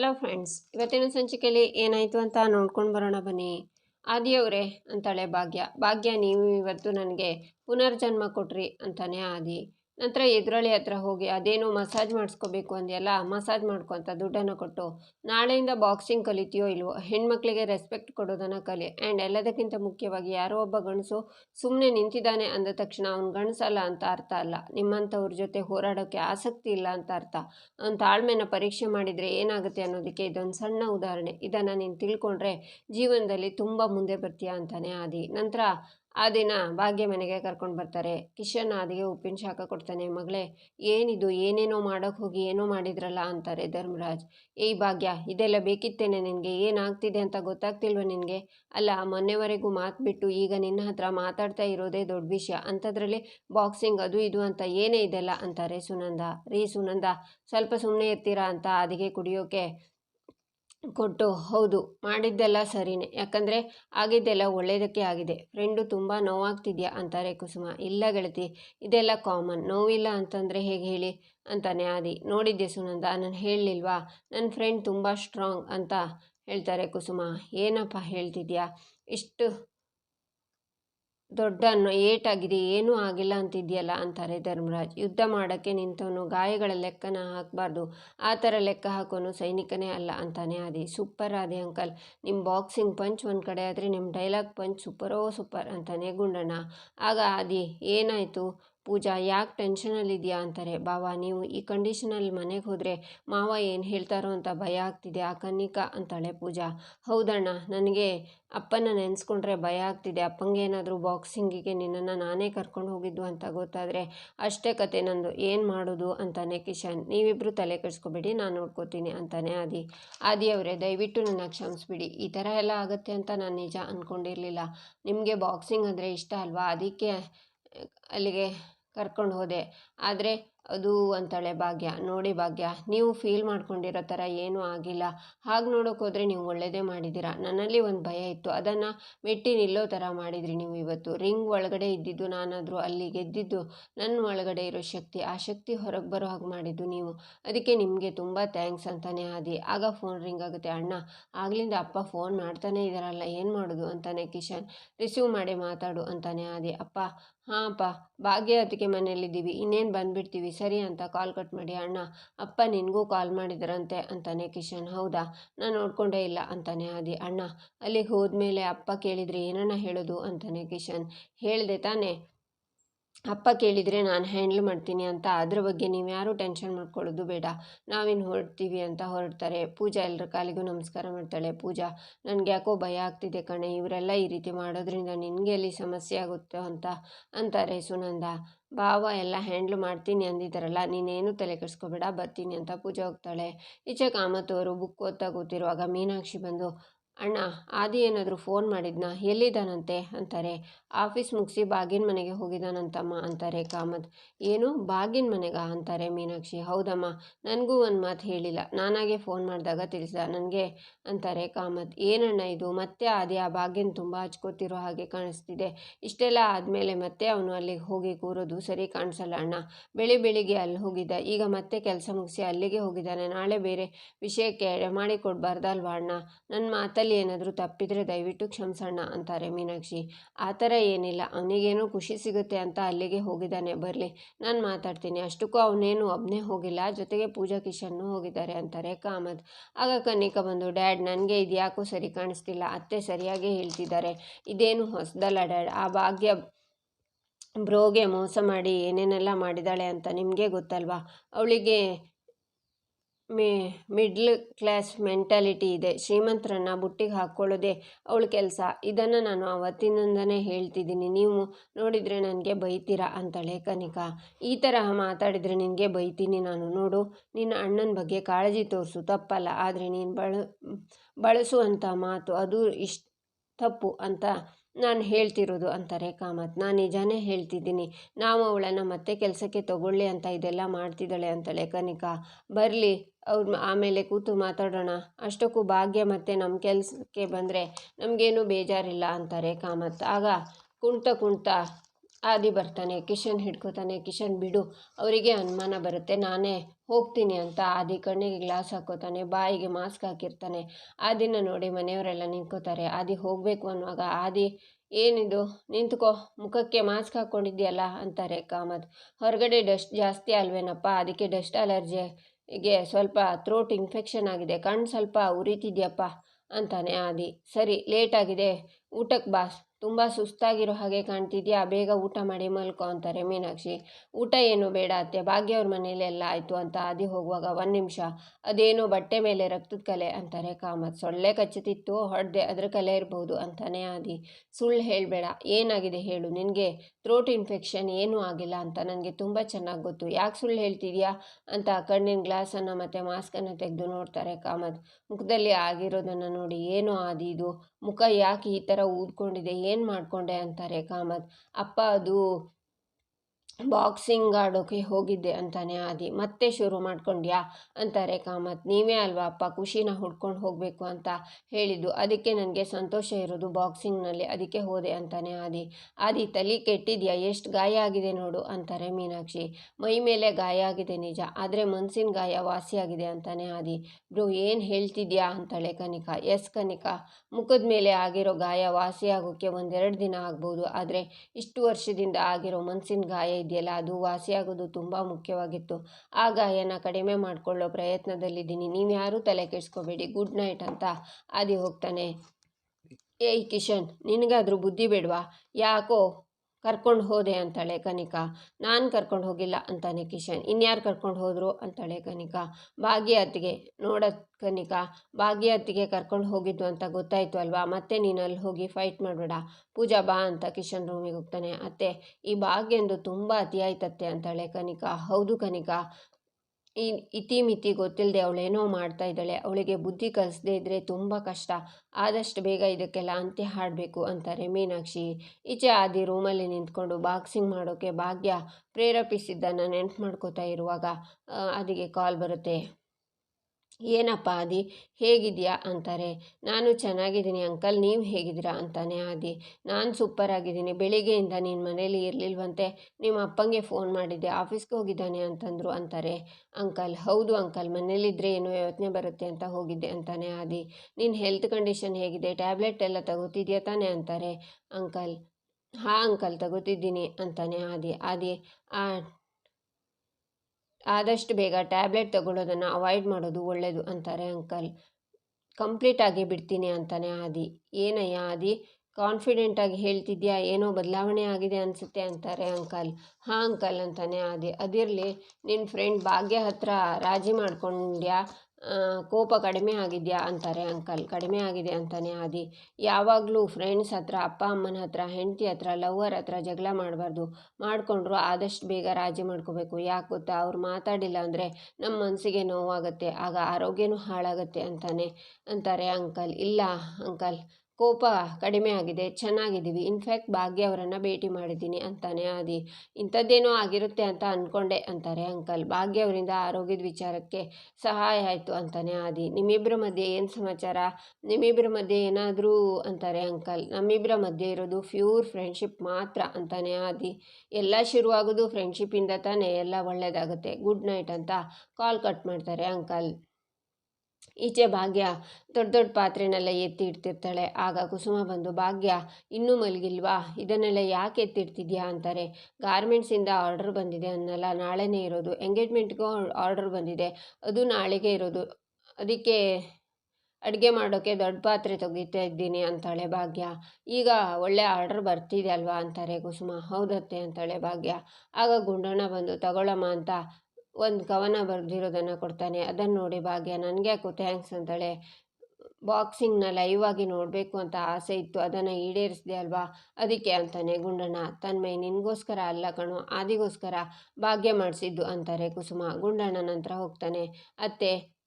Hello friends ಇವತ್ತಿನ ಸಂಚಿಕೆಯಲ್ಲಿ ಏನಾಯಿತು ಅಂತ ನೋಡ್ಕೊಂಡು ಬರೋಣ ಬನ್ನಿ. ಆದಿಯವರೇ ಅಂತಾಳೆ ಭಾಗ್ಯ. ಭಾಗ್ಯ, ನೀವು ಇವತ್ತು ನನಗೆ ಪುನರ್ಜನ್ಮ ಕೊಟ್ರಿ ಅಂತಾನೆ ಆದಿ. ನಂತರ ಎದುರಳಿ ಹತ್ರ ಹೋಗಿ ಅದೇನೋ ಮಸಾಜ್ ಮಾಡಿಸ್ಕೋಬೇಕು ಅಂದೆಯಲ್ಲ, ಮಸಾಜ್ ಮಾಡ್ಕೊ ಅಂತ ದುಡ್ಡನ್ನು ಕೊಟ್ಟು ನಾಳೆಯಿಂದ ಬಾಕ್ಸಿಂಗ್ ಕಲಿತೀಯೋ ಇಲ್ವೋ, ಹೆಣ್ಮಕ್ಳಿಗೆ ರೆಸ್ಪೆಕ್ಟ್ ಕೊಡೋದನ್ನು ಕಲಿ. ಆ್ಯಂಡ್ ಎಲ್ಲದಕ್ಕಿಂತ ಮುಖ್ಯವಾಗಿ ಯಾರೋ ಒಬ್ಬ ಗಂಡಸು ಸುಮ್ಮನೆ ನಿಂತಿದ್ದಾನೆ ಅಂದ ತಕ್ಷಣ ಅವ್ನು ಗಣಸಲ್ಲ ಅಂತ ಅರ್ಥ ಅಲ್ಲ. ನಿಮ್ಮಂಥವ್ರ ಜೊತೆ ಹೋರಾಡೋಕ್ಕೆ ಆಸಕ್ತಿ ಇಲ್ಲ ಅಂತ ಅರ್ಥ. ಅವ್ನ ತಾಳ್ಮೆನ ಪರೀಕ್ಷೆ ಮಾಡಿದರೆ ಏನಾಗುತ್ತೆ ಅನ್ನೋದಕ್ಕೆ ಇದೊಂದು ಸಣ್ಣ ಉದಾಹರಣೆ. ಇದನ್ನು ನೀನು ತಿಳ್ಕೊಂಡ್ರೆ ಜೀವನದಲ್ಲಿ ತುಂಬ ಮುಂದೆ ಬರ್ತೀಯಾ ಅಂತಾನೆ ಆದಿ. ನಂತರ ಆ ದಿನ ಭಾಗ್ಯ ಮನೆಗೆ ಕರ್ಕೊಂಡು ಬರ್ತಾರೆ. ಕಿಶನ್ ಆದಿಗೆ ಉಪ್ಪಿನ ಶಾಖ ಕೊಡ್ತಾನೆ, ಮಗಳೇ, ಏನಿದು? ಏನೇನೋ ಮಾಡೋಕೆ ಹೋಗಿ ಏನೋ ಮಾಡಿದ್ರಲ್ಲ? ಅಂತಾರೆ ಧರ್ಮರಾಜ್. ಏಯ್ ಭಾಗ್ಯ, ಇದೆಲ್ಲ ಬೇಕಿತ್ತೇನೆ ನಿನಗೆ? ಏನಾಗ್ತಿದೆ ಅಂತ ಗೊತ್ತಾಗ್ತಿಲ್ವ ನಿನಗೆ? ಅಲ್ಲ, ಮೊನ್ನೆವರೆಗೂ ಮಾತು ಬಿಟ್ಟು ಈಗ ನಿನ್ನ ಹತ್ರ ಮಾತಾಡ್ತಾ ಇರೋದೇ ದೊಡ್ಡ ವಿಷಯ. ಅಂಥದ್ರಲ್ಲಿ ಬಾಕ್ಸಿಂಗ್ ಅದು ಇದು ಅಂತ ಏನೇ ಇದೆಲ್ಲ? ಅಂತಾರೆ ಸುನಂದ. ರೀ ಸುನಂದ, ಸ್ವಲ್ಪ ಸುಮ್ಮನೆ ಇರ್ತೀರಾ? ಅಂತ ಆದಿಗೆ ಕುಡಿಯೋಕೆ ಕೊಟ್ಟು, ಹೌದು, ಮಾಡಿದ್ದೆಲ್ಲ ಸರಿನೇ. ಯಾಕಂದರೆ ಆಗಿದ್ದೆಲ್ಲ ಒಳ್ಳೆಯದಕ್ಕೆ ಆಗಿದೆ. ಫ್ರೆಂಡು ತುಂಬ ನೋವಾಗ್ತಿದ್ಯಾ ಅಂತಾರೆ ಕುಸುಮ. ಇಲ್ಲ ಗೆಳತಿ, ಇದೆಲ್ಲ ಕಾಮನ್. ನೋವಿಲ್ಲ ಅಂತಂದರೆ ಹೇಗೆ ಹೇಳಿ ಅಂತಾನೆ ಆದಿ. ನೋಡಿದ್ದೆ ಸುನಂದ? ನಾನು ಹೇಳಲಿಲ್ವಾ? ನನ್ನ ಫ್ರೆಂಡ್ ತುಂಬ ಸ್ಟ್ರಾಂಗ್ ಅಂತ ಹೇಳ್ತಾರೆ ಕುಸುಮ. ಏನಪ್ಪ ಹೇಳ್ತಿದ್ಯಾ? ಇಷ್ಟು ದೊಡ್ಡ ಏಟಾಗಿದೆ, ಏನೂ ಆಗಿಲ್ಲ ಅಂತಿದೆಯಲ್ಲ ಅಂತಾರೆ ಧರ್ಮರಾಜ್. ಯುದ್ಧ ಮಾಡೋಕ್ಕೆ ನಿಂತವನು ಗಾಯಗಳ ಲೆಕ್ಕನ ಹಾಕಬಾರ್ದು, ಆ ಥರ ಲೆಕ್ಕ ಹಾಕೋನು ಸೈನಿಕನೇ ಅಲ್ಲ ಅಂತಾನೆ ಆದಿ. ಸೂಪರ್ ಆದಿ ಅಂಕಲ್ ನಿಮ್ಮ ಬಾಕ್ಸಿಂಗ್ ಪಂಚ್ ಒಂದು ಕಡೆ ಆದರೆ ನಿಮ್ಮ ಡೈಲಾಗ್ ಪಂಚ್ ಸೂಪರೋ ಸೂಪರ್ ಅಂತಾನೆ ಗುಂಡಣ್ಣ. ಆಗ ಆದಿ, ಏನಾಯಿತು? ಪೂಜಾ, ಯಾಕೆ ಟೆನ್ಷನಲ್ಲಿದೆಯಾ ಅಂತಾರೆ. ಬಾವ, ನೀವು ಈ ಕಂಡೀಷನಲ್ಲಿ ಮನೆಗೆ ಹೋದರೆ ಮಾವ ಏನು ಹೇಳ್ತಾರೋ ಅಂತ ಭಯ ಆಗ್ತಿದೆ, ಆ ಕನ್ನಿಕಾ ಅಂತಾಳೆ ಪೂಜಾ. ಹೌದಣ್ಣ, ನನಗೆ ಅಪ್ಪನ ನೆನೆಸ್ಕೊಂಡ್ರೆ ಭಯ ಆಗ್ತಿದೆ. ಅಪ್ಪಂಗೆ ಏನಾದರೂ ಬಾಕ್ಸಿಂಗಿಗೆ ನಿನ್ನನ್ನು ನಾನೇ ಕರ್ಕೊಂಡು ಹೋಗಿದ್ದು ಅಂತ ಗೊತ್ತಾದರೆ ಅಷ್ಟೇ ಕತೆ ನಂದು. ಏನು ಮಾಡೋದು? ಅಂತಾನೆ ಕಿಶನ್. ನೀವಿಬ್ಬರು ತಲೆ ಕೆಡಿಸ್ಕೊಬೇಡಿ, ನಾನು ನೋಡ್ಕೋತೀನಿ ಅಂತಾನೆ ಆದಿ. ಆದಿ ಅವರೇ, ದಯವಿಟ್ಟು ನನ್ನ ಕ್ಷಮಿಸ್ಬಿಡಿ. ಈ ಥರ ಎಲ್ಲ ಆಗುತ್ತೆ ಅಂತ ನಾನು ನಿಜ ಅಂದ್ಕೊಂಡಿರಲಿಲ್ಲ ನಿಮಗೆ ಬಾಕ್ಸಿಂಗ್ ಅಂದರೆ ಇಷ್ಟ ಅಲ್ವಾ? ಅದಕ್ಕೆ ಅಲ್ಲಿಗೆ ಕರ್ಕೊಂಡು ಹೋದೆ. ಆದರೆ ಅದು ಅಂತಾಳೆ ಭಾಗ್ಯ, ನೋಡಿ ಭಾಗ್ಯ, ನೀವು ಫೀಲ್ ಮಾಡ್ಕೊಂಡಿರೋ ಥರ ಏನೂ ಆಗಿಲ್ಲ. ಹಾಗೆ ನೋಡೋಕೆ ನೀವು ಒಳ್ಳೆಯದೇ ಮಾಡಿದ್ದೀರಾ? ನನ್ನಲ್ಲಿ ಒಂದು ಭಯ ಇತ್ತು. ಅದನ್ನು ಮೆಟ್ಟಿ ನಿಲ್ಲೋ ಥರ ಮಾಡಿದ್ರಿ ನೀವು ಇವತ್ತು. ರಿಂಗ್ ಒಳಗಡೆ ಇದ್ದಿದ್ದು ನಾನಾದರೂ ಅಲ್ಲಿ ಗೆದ್ದಿದ್ದು ನನ್ನ ಒಳಗಡೆ ಇರೋ ಶಕ್ತಿ. ಆ ಶಕ್ತಿ ಹೊರಗೆ ಬರೋ ಹಾಗೆ ಮಾಡಿದ್ದು ನೀವು. ಅದಕ್ಕೆ ನಿಮಗೆ ತುಂಬ ಥ್ಯಾಂಕ್ಸ್ ಅಂತಲೇ ಆದಿ. ಆಗ ಫೋನ್ ರಿಂಗ್ ಆಗುತ್ತೆ. ಅಣ್ಣ, ಆಗಲಿಂದ ಅಪ್ಪ ಫೋನ್ ಮಾಡ್ತಾನೆ ಇದ್ದಾರಲ್ಲ, ಏನು ಮಾಡೋದು? ಅಂತಾನೆ ಕಿಶನ್. ರಿಸೀವ್ ಮಾಡಿ ಮಾತಾಡು ಅಂತಾನೆ ಆದಿ. ಅಪ್ಪ ಹಾಂ ಅಪ್ಪ ಭಾಗ್ಯ ಅದಕ್ಕೆ ಮನೇಲಿದ್ದೀವಿ ಇನ್ನೇನು ಬಂದುಬಿಡ್ತೀವಿ? ಸರಿ ಅಂತ ಕಾಲ್ ಕಟ್ ಮಾಡಿ, ಅಣ್ಣ, ಅಪ್ಪ ನಿನಗೂ ಕಾಲ್ ಮಾಡಿದ್ರಂತೆ ಅಂತಾನೆ ಕಿಶನ್. ಹೌದಾ? ನಾನು ನೋಡ್ಕೊಂಡೇ ಇಲ್ಲ ಅಂತಾನೆ ಆದಿ. ಅಣ್ಣ, ಅಲ್ಲಿಗೆ ಹೋದ್ಮೇಲೆ ಅಪ್ಪ ಕೇಳಿದರೆ ಏನಣ್ಣ ಹೇಳೋದು? ಅಂತಾನೆ ಕಿಶನ್. ಹೇಳಿದೆ ತಾನೇ ಅಪ್ಪ ಕೇಳಿದರೆ ನಾನು ಹ್ಯಾಂಡ್ಲ್ ಮಾಡ್ತೀನಿ ಅಂತ. ಅದ್ರ ಬಗ್ಗೆ ನೀವು ಯಾರೂ ಟೆನ್ಷನ್ ಮಾಡ್ಕೊಳ್ಳೋದು ಬೇಡ. ನಾವಿನ್ನು ಹೊರಡ್ತೀವಿ ಅಂತ ಹೊರಡ್ತಾರೆ. ಪೂಜಾ ಎಲ್ಲರ ಕಾಲಿಗೂ ನಮಸ್ಕಾರ ಮಾಡ್ತಾಳೆ. ಪೂಜಾ, ನನಗೆ ಯಾಕೋ ಭಯ ಆಗ್ತಿದೆ ಕಣೆ. ಇವರೆಲ್ಲ ಈ ರೀತಿ ಮಾಡೋದ್ರಿಂದ ನಿನಗೆ ಅಲ್ಲಿ ಸಮಸ್ಯೆ ಆಗುತ್ತೋ ಅಂತ ಅಂತಾರೆ ಸುನಂದ. ಭಾವ, ಎಲ್ಲ ಹ್ಯಾಂಡ್ಲ್ ಮಾಡ್ತೀನಿ ಅಂದಿದ್ದಾರಲ್ಲ, ನೀನೇನು ತಲೆ ಕೆಡಿಸ್ಕೋಬೇಡ, ಬರ್ತೀನಿ ಅಂತ ಪೂಜಾ ಹೋಗ್ತಾಳೆ. ಈಚೆ ಕಾಮತ್ ಅವರು ಬುಕ್ ಓದ್ತಾ ಕೂತಿರುವಾಗ ಮೀನಾಕ್ಷಿ ಬಂದು ಅಣ್ಣ, ಆದಿ ಏನಾದರೂ ಫೋನ್ ಮಾಡಿದ್ನಾ? ಎಲ್ಲಿದ್ದಾನಂತೆ? ಅಂತಾರೆ. ಆಫೀಸ್ ಮುಗಿಸಿ ಬಾಗಿನ ಮನೆಗೆ ಹೋಗಿದ್ದಾನಂತಮ್ಮ ಅಂತಾರೆ ಕಾಮತ್. ಏನು? ಬಾಗಿನ ಮನೆಗ? ಅಂತಾರೆ ಮೀನಾಕ್ಷಿ. ಹೌದಮ್ಮ, ನನಗೂ ಒಂದು ಮಾತು ಹೇಳಿಲ್ಲ. ನಾನಾಗೆ ಫೋನ್ ಮಾಡಿದಾಗ ತಿಳಿಸ್ದ. ನನಗೆ ಅಂತಾರೆ ಕಾಮತ್. ಏನಣ್ಣ ಇದು? ಮತ್ತೆ ಆದಿ ಆ ಬಾಗಿನ ತುಂಬ ಹಚ್ಕೋತಿರೋ ಹಾಗೆ ಕಾಣಿಸ್ತಿದೆ. ಇಷ್ಟೆಲ್ಲ ಆದಮೇಲೆ ಮತ್ತೆ ಅವನು ಅಲ್ಲಿಗೆ ಹೋಗಿ ಕೂರೋದು ಸರಿ ಕಾಣಿಸಲ್ಲ ಅಣ್ಣ. ಬೆಳಿ ಬೆಳಿಗ್ಗೆ ಅಲ್ಲಿ ಹೋಗಿದ್ದ. ಈಗ ಮತ್ತೆ ಕೆಲಸ ಮುಗಿಸಿ ಅಲ್ಲಿಗೆ ಹೋಗಿದ್ದಾನೆ. ನಾಳೆ ಬೇರೆ ವಿಷಯಕ್ಕೆ ಮಾಡಿಕೊಡ್ಬಾರ್ದಲ್ವಾ ಅಣ್ಣ? ನನ್ನ ಮಾತಲ್ಲಿ ಏನಾದರೂ ತಪ್ಪಿದರೆ ದಯವಿಟ್ಟು ಕ್ಷಮಿಸೋಣ ಅಂತಾರೆ ಮೀನಾಕ್ಷಿ. ಆ ಥರ ಏನಿಲ್ಲ. ಅವನಿಗೇನೋ ಖುಷಿ ಸಿಗುತ್ತೆ ಅಂತ ಅಲ್ಲಿಗೆ ಹೋಗಿದ್ದಾನೆ. ಬರಲಿ, ನಾನು ಮಾತಾಡ್ತೀನಿ. ಅಷ್ಟಕ್ಕೂ ಅವನೇನು ಒಬ್ಬನೇ ಹೋಗಿಲ್ಲ. ಜೊತೆಗೆ ಪೂಜಾ ಕಿಶನ್ನು ಹೋಗಿದ್ದಾರೆ ಅಂತಾರೆ ಕಾಮತ್. ಆಗ ಕನ್ನಿಕಾ ಬಂದು, ಡ್ಯಾಡ್, ನನಗೆ ಇದು ಯಾಕೋ ಸರಿ ಕಾಣಿಸ್ತಿಲ್ಲ. ಅತ್ತೆ ಸರಿಯಾಗಿ ಹೇಳ್ತಿದ್ದಾರೆ. ಇದೇನು ಹೊಸದಲ್ಲ, ಡ್ಯಾಡ್? ಆ ಭಾಗ್ಯ ಬ್ರೋಗೆ ಮೋಸ ಮಾಡಿ ಏನೇನೆಲ್ಲ ಮಾಡಿದ್ದಾಳೆ ಅಂತ ನಿಮಗೆ ಗೊತ್ತಲ್ವಾ? ಅವಳಿಗೆ ಮೇ, ಮಿಡ್ಲ್ ಕ್ಲಾಸ್ ಮೆಂಟಾಲಿಟಿ ಇದೆ. ಶ್ರೀಮಂತರನ್ನು ಬುಟ್ಟಿಗೆ ಹಾಕ್ಕೊಳ್ಳೋದೇ ಅವಳ ಕೆಲಸ. ಇದನ್ನು ನಾನು ಅವತ್ತಿನಿಂದನೇ ಹೇಳ್ತಿದ್ದೀನಿ. ನೀವು ನೋಡಿದರೆ ನನಗೆ ಬೈತೀರಾ ಅಂತಾಳೆ ಕನಿಕಾ. ಈ ತರಹ ಮಾತಾಡಿದರೆ ನಿನಗೆ ಬೈತೀನಿ ನಾನು. ನೋಡು, ನಿನ್ನ ಅಣ್ಣನ ಬಗ್ಗೆ ಕಾಳಜಿ ತೋರಿಸು. ತಪ್ಪಲ್ಲ, ಆದರೆ ನೀನು ಬಳ ಬಳಸುವಂಥ ಮಾತು. ಅದು ಇಷ್ಟ ತಪ್ಪು ಅಂತ ನಾನು ಹೇಳ್ತಿರೋದು ಅಂತಾರೆ ಕಾಮತ್. ನಾನು ನಿಜಾನೇ ಹೇಳ್ತಿದ್ದೀನಿ. ನಾವು ಅವಳನ್ನು ಮತ್ತೆ ಕೆಲಸಕ್ಕೆ ತಗೊಳ್ಳಿ ಅಂತ ಇದೆಲ್ಲ ಮಾಡ್ತಿದ್ದಾಳೆ ಅಂತಾಳೆ ಕನಿಕಾ. ಬರಲಿ. ಅವ್ರು ಆಮೇಲೆ ಕೂತು ಮಾತಾಡೋಣ. ಅಷ್ಟಕ್ಕೂ ಭಾಗ್ಯ ಮತ್ತು ನಮ್ಮ ಕೆಲಸಕ್ಕೆ ಬಂದರೆ ನಮಗೇನು ಬೇಜಾರಿಲ್ಲ ಅಂತಾರೆ ಕಾಮತ್. ಆಗ ಕುಣ್ತಾ ಕುಣ್ತಾ ಆದಿ ಬರ್ತಾನೆ, ಕಿಶನ್ ಹಿಡ್ಕೋತಾನೆ, ಕಿಶನ್ ಬಿಡು, ಅವರಿಗೆ ಅನುಮಾನ ಬರುತ್ತೆ. ನಾನೇ ಹೋಗ್ತೀನಿ ಅಂತ ಆದಿ ಕಣ್ಣಿಗೆ ಗ್ಲಾಸ್ ಹಾಕೋತಾನೆ, ಬಾಯಿಗೆ ಮಾಸ್ಕ್ ಹಾಕಿರ್ತಾನೆ. ಆದಿನ ನೋಡಿ ಮನೆಯವರೆಲ್ಲ ನಿಂತ್ಕೋತಾರೆ. ಆದಿ ಹೋಗಬೇಕು ಅನ್ನುವಾಗ, ಆದಿ, ಏನಿದು? ನಿಂತ್ಕೋ. ಮುಖಕ್ಕೆ ಮಾಸ್ಕ್ ಹಾಕ್ಕೊಂಡಿದ್ಯಲ್ಲ ಅಂತಾರೆ ಕಾಮತ್. ಹೊರಗಡೆ ಡಸ್ಟ್ ಜಾಸ್ತಿ ಅಲ್ವೇನಪ್ಪ? ಅದಕ್ಕೆ ಡಸ್ಟ್ ಅಲರ್ಜಿಗೆ ಸ್ವಲ್ಪ ಥ್ರೋಟ್ ಇನ್ಫೆಕ್ಷನ್ ಆಗಿದೆ ಕಣ್ಣು ಸ್ವಲ್ಪ ಉರಿತಿದೆಯಪ್ಪ ಅಂತಾನೆ ಆದಿ. ಸರಿ ಲೇಟ್ ಆಗಿದೆ. ಊಟಕ್ಕೆ ಬಾ. ತುಂಬ ಸುಸ್ತಾಗಿರೋ ಹಾಗೆ ಕಾಣ್ತಿದ್ಯಾ? ಬೇಗ ಊಟ ಮಾಡಿ ಮಲ್ಕೋ ಅಂತಾರೆ ಮೀನಾಕ್ಷಿ. ಊಟ ಏನು ಬೇಡ ಅತ್ತೆ ಭಾಗ್ಯವ್ರ ಮನೇಲಿ ಎಲ್ಲ ಆಯಿತು ಅಂತ ಆದಿ ಹೋಗುವಾಗ ಒಂದು ನಿಮಿಷ, ಅದೇನು ಬಟ್ಟೆ ಮೇಲೆ ರಕ್ತದ ಕಲೆ ಅಂತಾರೆ ಕಾಮತ್. ಸೊಳ್ಳೆ ಕಚ್ಚುತ್ತಿತ್ತು, ಹೊಡೆದೆ ಅದರ ಕಲೆ ಇರ್ಬೋದು ಅಂತಾನೆ ಆದಿ. ಸುಳ್ಳು ಹೇಳಬೇಡ, ಏನಾಗಿದೆ ಹೇಳು, ನಿನಗೆ ಥ್ರೋಟ್ ಇನ್ಫೆಕ್ಷನ್ ಏನೂ ಆಗಿಲ್ಲ ಅಂತ ನನಗೆ ತುಂಬ ಚೆನ್ನಾಗಿ ಗೊತ್ತು. ಯಾಕೆ ಸುಳ್ಳು ಹೇಳ್ತಿದ್ಯಾ? ಅಂತ ಕಣ್ಣಿನ ಗ್ಲಾಸನ್ನು ಮತ್ತು ಮಾಸ್ಕನ್ನು ತೆಗೆದು ನೋಡ್ತಾರೆ ಕಾಮತ್. ಮುಖದಲ್ಲಿ ಆಗಿರೋದನ್ನು ನೋಡಿ, ಏನು ಆದಿ ಇದು, ಮುಖ ಯಾಕೆ ಈ ಥರ ಊದ್ಕೊಂಡಿದೆ? ಏನು ಮಾಡಿಕೊಂಡೆ ಅಂತಾರೆ ಕಾಮತ್? ಅಪ್ಪ ಅದು ಬಾಕ್ಸಿಂಗ್ ಆಡೋಕೆ ಹೋಗಿದ್ದೆ ಅಂತಾನೆ ಆದಿ. ಮತ್ತೆ ಶುರು ಮಾಡ್ಕೊಂಡ್ಯಾ? ಅಂತಾರೆ ಕಾಮತ್. ನೀವೇ ಅಲ್ವಾ ಅಪ್ಪ ಖುಷಿನ ಹುಡ್ಕೊಂಡು ಹೋಗಬೇಕು ಅಂತ ಹೇಳಿದ್ದು. ಅದಕ್ಕೆ ನನಗೆ ಸಂತೋಷ ಇರೋದು ಬಾಕ್ಸಿಂಗ್ನಲ್ಲಿ ಅದಕ್ಕೆ ಹೋದೆ ಅಂತಾನೆ ಆದಿ. ಆದಿ, ತಲೆ ಕೆಟ್ಟಿದ್ಯಾ? ಎಷ್ಟು ಗಾಯ ಆಗಿದೆ ನೋಡು ಅಂತಾರೆ ಮೀನಾಕ್ಷಿ. ಮೈ ಮೇಲೆ ಗಾಯ ಆಗಿದೆ ನಿಜ, ಆದರೆ ಮನಸ್ಸಿನ ಗಾಯ ವಾಸಿಯಾಗಿದೆ ಅಂತಾನೆ ಆದಿ. ಬ್ರೋ, ಏನು ಹೇಳ್ತಿದ್ಯಾ? ಅಂತಾಳೆ ಕನಿಕಾ. ಎಸ್ ಕನಿಕಾ. ಮುಖದ ಮೇಲೆ ಆಗಿರೋ ಗಾಯ ವಾಸಿಯಾಗೋಕ್ಕೆ ಒಂದೆರಡು ದಿನ ಆಗ್ಬೋದು, ಆದರೆ ಇಷ್ಟು ವರ್ಷದಿಂದ ಆಗಿರೋ ಮನಸ್ಸಿನ ಗಾಯ ಇದೆಯಲ್ಲ? ಅದು ವಾಸಿಯಾಗೋದು ತುಂಬ ಮುಖ್ಯವಾಗಿತ್ತು. ಆ ಗಾಯನ ಕಡಿಮೆ ಮಾಡಿಕೊಳ್ಳೋ ಪ್ರಯತ್ನದಲ್ಲಿದ್ದೀನಿ. ನೀವು ಯಾರೂ ತಲೆ ಕೆಡಿಸ್ಕೋಬೇಡಿ. ಗುಡ್ ನೈಟ್ ಅಂತ ಆದಿ ಹೋಗ್ತಾನೆ. ಏಯ್ ಕಿಶನ್, ನಿನಗಾದರೂ ಬುದ್ಧಿ ಬೇಡವಾ? ಯಾಕೋ ಕರ್ಕೊಂಡು ಹೋದೆ ಅಂತಾಳೆ ಕನಿಕಾ. ನಾನು ಕರ್ಕೊಂಡು ಹೋಗಿಲ್ಲ ಅಂತಾನೆ ಕಿಶನ್. ಇನ್ಯಾರು ಕರ್ಕೊಂಡು ಹೋದರು ಅಂತಾಳೆ ಕನಿಕಾ. ಅತ್ತಿಗೆ ನೋಡ ಕನಿಕಾ ಅತ್ತಿಗೆ ಕರ್ಕೊಂಡು ಹೋಗಿದ್ದು ಅಂತ ಗೊತ್ತಾಯ್ತು ಅಲ್ವಾ? ಮತ್ತೆ ನೀನು ಅಲ್ಲಿ ಹೋಗಿ ಫೈಟ್ ಮಾಡಬೇಡ. ಪೂಜಾ ಬಾ ಅಂತ ಕಿಶನ್ ರೂಮಿಗೆ ಹೋಗ್ತಾನೆ. ಅತ್ತೆ, ಈ ಭಾಗ್ಯಂದು ತುಂಬ ಅತಿಯಾಯ್ತತ್ತೆ ಅಂತಾಳೆ ಕನಿಕಾ. ಹೌದು ಕನಿಕಾ. ಈ ಇತಿಮಿತಿ ಗೊತ್ತಿಲ್ಲದೆ ಅವಳೇನೋ ಮಾಡ್ತಾ ಇದ್ದಾಳೆ. ಅವಳಿಗೆ ಬುದ್ಧಿ ಕಲಿಸದೇ ಇದ್ದರೆ ತುಂಬ ಕಷ್ಟ. ಆದಷ್ಟು ಬೇಗ ಇದಕ್ಕೆಲ್ಲ ಅಂತ್ಯ ಹಾಡಬೇಕು ಅಂತಾರೆ ಮೀನಾಕ್ಷಿ ಈಚೆ ಆದಿ ರೂಮಲ್ಲಿ ನಿಂತ್ಕೊಂಡು ಬಾಕ್ಸಿಂಗ್ ಮಾಡೋಕ್ಕೆ ಭಾಗ್ಯ ಪ್ರೇರೇಪಿಸಿದ್ದನ್ನು ನೆನ್ಪು ಮಾಡ್ಕೋತಾ ಇರುವಾಗ ಅದಿಗೆ ಕಾಲ್ ಬರುತ್ತೆ. ಏನಪ್ಪ ಆದಿ? ಹೇಗಿದೆಯಾ? ಅಂತಾರೆ. ನಾನು ಚೆನ್ನಾಗಿದ್ದೀನಿ ಅಂಕಲ್, ನೀವು ಹೇಗಿದ್ದೀರಾ? ಅಂತಾನೆ ಆದಿ. ನಾನು ಸೂಪರ್ ಆಗಿದ್ದೀನಿ. ಬೆಳಿಗ್ಗೆಯಿಂದ ನಿನ್ನ ಮನೇಲಿ ಇರಲಿಲ್ವಂತೆ, ನಿಮ್ಮ ಅಪ್ಪಂಗೆ ಫೋನ್ ಮಾಡಿದ್ದೆ. ಆಫೀಸ್ಗೆ ಹೋಗಿದ್ದಾನೆ ಅಂತಂದರು ಅಂತಾರೆ. ಅಂಕಲ್, ಹೌದು ಅಂಕಲ್ ಮನೇಲಿದ್ದರೆ ಏನೋ ಯೋಚನೆ ಬರುತ್ತೆ ಅಂತ ಹೋಗಿದ್ದೆ ಅಂತಾನೆ ಆದಿ. ನಿನ್ನ ಹೆಲ್ತ್ ಕಂಡೀಷನ್ ಹೇಗಿದೆ? ಟ್ಯಾಬ್ಲೆಟ್ ಎಲ್ಲ ತಗೋತಿದ್ಯಾ ತಾನೆ? ಅಂತಾರೆ. ಅಂಕಲ್, ಹಾಂ ಅಂಕಲ್, ತಗೋತಿದ್ದೀನಿ ಅಂತಾನೆ ಆದಿ. ಆದಿ ಆದಷ್ಟು ಬೇಗ ಟ್ಯಾಬ್ಲೆಟ್ ತಗೊಳ್ಳೋದನ್ನು ಅವಾಯ್ಡ್ ಮಾಡೋದು ಒಳ್ಳೆಯದು ಅಂತಾರೆ ಅಂಕಲ್. ಕಂಪ್ಲೀಟಾಗಿ ಬಿಡ್ತೀನಿ ಅಂತಾನೆ ಆದಿ. ಏನಯ್ಯ ಆದಿ ಕಾನ್ಫಿಡೆಂಟಾಗಿ ಹೇಳ್ತಿದ್ಯಾ? ಏನೋ ಬದಲಾವಣೆ ಆಗಿದೆ ಅನಿಸುತ್ತೆ ಅಂತಾರೆ ಅಂಕಲ್. ಹಾಂ ಅಂಕಲ್ ಅಂತಾನೆ ಆದಿ. ಅದಿರಲಿ ನಿನ್ನ ಫ್ರೆಂಡ್ ಭಾಗ್ಯ ಹತ್ರ ರಾಜಿ ಮಾಡ್ಕೊಂಡ್ಯಾ? ಕೋಪ ಕಡಿಮೆ ಆಗಿದೆಯಾ ಅಂತಾರೆ ಅಂಕಲ್. ಕಡಿಮೆ ಆಗಿದೆ ಅಂತಾನೆ ಆದಿ. ಯಾವಾಗಲೂ ಫ್ರೆಂಡ್ಸ್ ಹತ್ರ, ಅಪ್ಪ ಅಮ್ಮನ ಹತ್ರ, ಹೆಂಡತಿ ಹತ್ರ ಲವ್ವರ್ ಹತ್ರ ಜಗಳ ಮಾಡಬಾರ್ದು. ಮಾಡಿಕೊಂಡ್ರು ಆದಷ್ಟು ಬೇಗ ರಾಜಿ ಮಾಡ್ಕೋಬೇಕು. ಯಾಕೆ ಗೊತ್ತಾ? ಅವ್ರು ಮಾತಾಡಿಲ್ಲ ಅಂದರೆ ನಮ್ಮ ಮನಸ್ಸಿಗೆ ನೋವಾಗುತ್ತೆ, ಆಗ ಆರೋಗ್ಯನೂ ಹಾಳಾಗುತ್ತೆ ಅಂತಾನೆ ಅಂತಾರೆ ಅಂಕಲ್. ಇಲ್ಲ ಅಂಕಲ್. ಕೋಪ ಕಡಿಮೆ ಆಗಿದೆ, ಚೆನ್ನಾಗಿದ್ದೀವಿ. ಇನ್ಫ್ಯಾಕ್ಟ್ ಭಾಗ್ಯ ಅವರನ್ನು ಭೇಟಿ ಮಾಡಿದ್ದೀನಿ ಅಂತಾನೆ ಆದಿ. ಇಂಥದ್ದೇನೋ ಆಗಿರುತ್ತೆ ಅಂತ ಅಂದ್ಕೊಂಡೆ ಅಂತಾರೆ ಅಂಕಲ್. ಭಾಗ್ಯ ಅವರಿಂದ ಆರೋಗ್ಯದ ವಿಚಾರಕ್ಕೆ ಸಹಾಯ ಆಯಿತು ಅಂತಾನೆ ಆದಿ. ನಿಮ್ಮಿಬ್ಬರ ಮಧ್ಯೆ ಏನು ಸಮಾಚಾರ? ನಿಮ್ಮಿಬ್ಬರ ಮಧ್ಯೆ ಏನಾದರೂ ಅಂತಾರೆ ಅಂಕಲ್. ನಮ್ಮಿಬ್ಬರ ಮಧ್ಯೆ ಇರೋದು ಪ್ಯೂರ್ ಫ್ರೆಂಡ್ಶಿಪ್ ಮಾತ್ರ ಅಂತಾನೆ ಆದಿ. ಎಲ್ಲ ಶುರುವಾಗೋದು ಫ್ರೆಂಡ್ಶಿಪ್ಪಿಂದ ತಾನೇ ಎಲ್ಲ ಒಳ್ಳೆಯದಾಗುತ್ತೆ ಗುಡ್ ನೈಟ್ ಅಂತ ಕಾಲ್ ಕಟ್ ಮಾಡ್ತಾರೆ ಅಂಕಲ್. ಈಚೆ ಭಾಗ್ಯ ದೊಡ್ಡ ದೊಡ್ಡ ಪಾತ್ರೆನೆಲ್ಲ ಎತ್ತಿ ಇಡ್ತಿರ್ತಾಳೆ ಆಗ ಕುಸುಮ ಬಂದು, ಭಾಗ್ಯ, ಇನ್ನೂ ಮಲಗಿಲ್ವಾ? ಇದನ್ನೆಲ್ಲ ಯಾಕೆ ಎತ್ತಿಡ್ತಿದ್ಯಾ? ಅಂತಾರೆ. ಗಾರ್ಮೆಂಟ್ಸಿಂದ ಆರ್ಡರ್ ಬಂದಿದೆ ಅನ್ನಲ್ಲ, ನಾಳೆನೇ ಇರೋದು. ಎಂಗೇಜ್ಮೆಂಟ್ಗೂ ಆರ್ಡರ್ ಬಂದಿದೆ. ಅದು ನಾಳೆಗೆ ಇರೋದು. ಅದಕ್ಕೆ ಅಡುಗೆ ಮಾಡೋಕ್ಕೆ ದೊಡ್ಡ ಪಾತ್ರೆ ತೆಗಿತಾ ಇದ್ದೀನಿ, ಅಂತಾಳೆ ಭಾಗ್ಯ. ಈಗ ಒಳ್ಳೆ ಆರ್ಡರ್ ಬರ್ತಿದೆ ಅಲ್ವಾ? ಅಂತಾರೆ ಕುಸುಮ. ಹೌದತ್ತೆ, ಅಂತಾಳೆ ಭಾಗ್ಯ. ಆಗ ಗುಂಡಣ್ಣ ಬಂದು ತಗೊಳ್ಳಮ್ಮ ಅಂತ ಒಂದು ಕವನ ಬರೆದಿರೋದನ್ನು ಕೊಡ್ತಾನೆ. ಅದನ್ನು ನೋಡಿ ಭಾಗ್ಯ ನನಗೆ ಯಾಕೋ ಥ್ಯಾಂಕ್ಸ್ ಅಂತಾಳೆ ಬಾಕ್ಸಿಂಗ್ನ ಲೈವ್ ಆಗಿ ನೋಡಬೇಕು ಅಂತ ಆಸೆ ಇತ್ತು. ಅದನ್ನು ಈಡೇರಿಸಿದೆ ಅಲ್ವಾ? ಅದಕ್ಕೆ ಅಂತಾನೆ ಗುಂಡಣ್ಣ ತನ್ಮೈ ನಿನಗೋಸ್ಕರ ಅಲ್ಲ ಕಣು, ಆದಿಗೋಸ್ಕರ ಭಾಗ್ಯ ಮಾಡಿಸಿದ್ದು ಅಂತಾರೆ ಕುಸುಮ. ಗುಂಡಣ್ಣ ನಂತರ ಹೋಗ್ತಾನೆ. ಅತ್ತೆ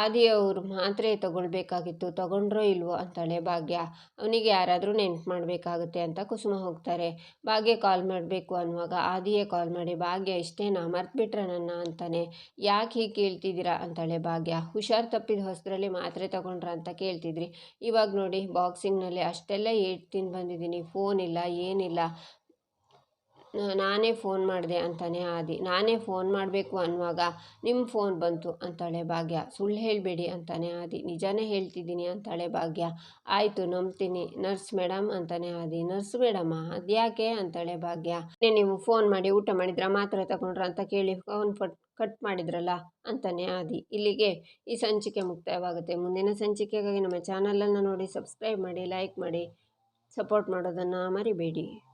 ಆದಿಯವರು ಮಾತ್ರೆ ತಗೊಳ್ಬೇಕಾಗಿತ್ತು, ತಗೊಂಡ್ರೋ ಇಲ್ವೋ ಅಂತಾಳೆ ಭಾಗ್ಯ. ಅವನಿಗೆ ಯಾರಾದರೂ ನೆನ್ಪು ಮಾಡಬೇಕಾಗುತ್ತೆ ಅಂತ ಕುಸುಮ ಹೋಗ್ತಾರೆ. ಭಾಗ್ಯ ಕಾಲ್ ಮಾಡಬೇಕು ಅನ್ನುವಾಗ ಆದಿಯೇ ಕಾಲ್ ಮಾಡಿ, ಭಾಗ್ಯ ಇಷ್ಟೇನಾ ಮರ್ತ್ಬಿಟ್ರೆ ನನ್ನ ಅಂತಾನೆ. ಯಾಕೆ ಹೀಗೆ ಕೇಳ್ತಿದ್ದೀರಾ ಅಂತಾಳೆ ಭಾಗ್ಯ. ಹುಷಾರು ತಪ್ಪಿದ ಹೊಸದ್ರಲ್ಲಿ ಮಾತ್ರೆ ತಗೊಂಡ್ರ ಅಂತ ಕೇಳ್ತಿದ್ರಿ. ಇವಾಗ ನೋಡಿ ಬಾಕ್ಸಿಂಗ್ನಲ್ಲಿ ಅಷ್ಟೆಲ್ಲ ಏಟ್ ತಿಂದು ಬಂದಿದ್ದೀನಿ ಫೋನ್ ಇಲ್ಲ, ಏನಿಲ್ಲ. ನಾನೇ ಫೋನ್ ಮಾಡಿದೆ ಅಂತಾನೆ ಆದಿ. ನಾನೇ ಫೋನ್ ಮಾಡಬೇಕು ಅನ್ನುವಾಗ ನಿಮ್ಮ ಫೋನ್ ಬಂತು ಅಂತಾಳೆ ಭಾಗ್ಯ. ಸುಳ್ಳು ಹೇಳಬೇಡಿ ಅಂತಾನೆ ಆದಿ. ನಿಜಾನೇ ಹೇಳ್ತಿದ್ದೀನಿ ಅಂತಾಳೆ ಭಾಗ್ಯ. ಆಯಿತು ನಂಬ್ತೀನಿ. ನರ್ಸ್ ಮೇಡಮ್ ಅಂತಾನೆ ಆದಿ. ನರ್ಸ್ ಬೇಡಮ್ಮ ಅದ್ಯಾಕೆ ಅಂತಾಳೆ ಭಾಗ್ಯ. "ನಿನ್ನೆ ನೀವು ಫೋನ್ ಮಾಡಿ ಊಟ ಮಾಡಿದ್ರ? ಮಾತ್ರ ತಗೊಂಡ್ರ ಅಂತ ಕೇಳಿ ಫೋನ್ ಕಟ್ ಮಾಡಿದ್ರಲ್ಲ ಅಂತಾನೆ ಆದಿ. ಇಲ್ಲಿಗೆ ಈ ಸಂಚಿಕೆ ಮುಕ್ತಾಯವಾಗುತ್ತೆ. ಮುಂದಿನ ಸಂಚಿಕೆಗಾಗಿ ನಮ್ಮ ಚಾನಲನ್ನು ನೋಡಿ, ಸಬ್ಸ್ಕ್ರೈಬ್ ಮಾಡಿ, ಲೈಕ್ ಮಾಡಿ, ಸಪೋರ್ಟ್ ಮಾಡೋದನ್ನು ಮರಿಬೇಡಿ.